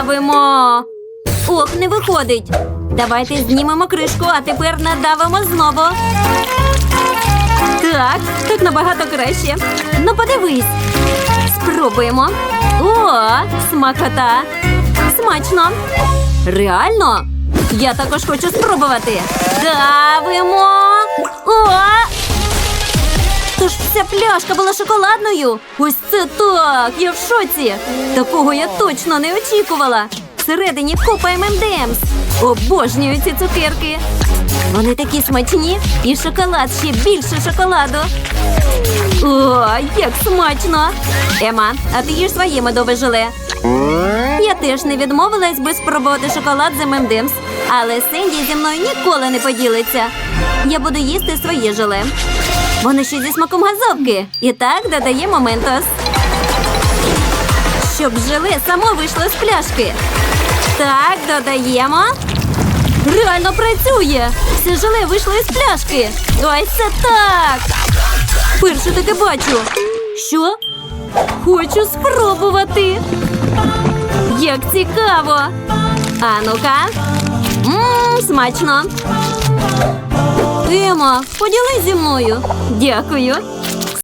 Давимо. Ох, не виходить. Давайте знімемо кришку, а тепер надавимо знову. Так, так набагато краще. Ну, подивись. Спробуємо. О, смакота. Смачно. Реально? Я також хочу спробувати. Давимо. О! Тож вся пляшка була шоколадною. Ось це так! Я в шоці. Такого я точно не очікувала. Всередині купа ММДМС. Обожнюю ці цукерки. Вони такі смачні, і шоколад ще більше шоколаду. О, як смачно! Ема, а ти їж своє медове желе. Я теж не відмовилась би спробувати шоколад з ММДМС, але Сенді зі мною ніколи не поділиться. Я буду їсти своє желе. Воно ще зі смаком газовки. І так додаємо ментос. Щоб желе само вийшло з пляшки. Так, додаємо. Реально працює! Все желе вийшло із пляшки. Ось це так. Перше таке бачу. Що? Хочу спробувати. Як цікаво. А ну-ка. Мм, смачно. Ема, поділись зі мною. Дякую.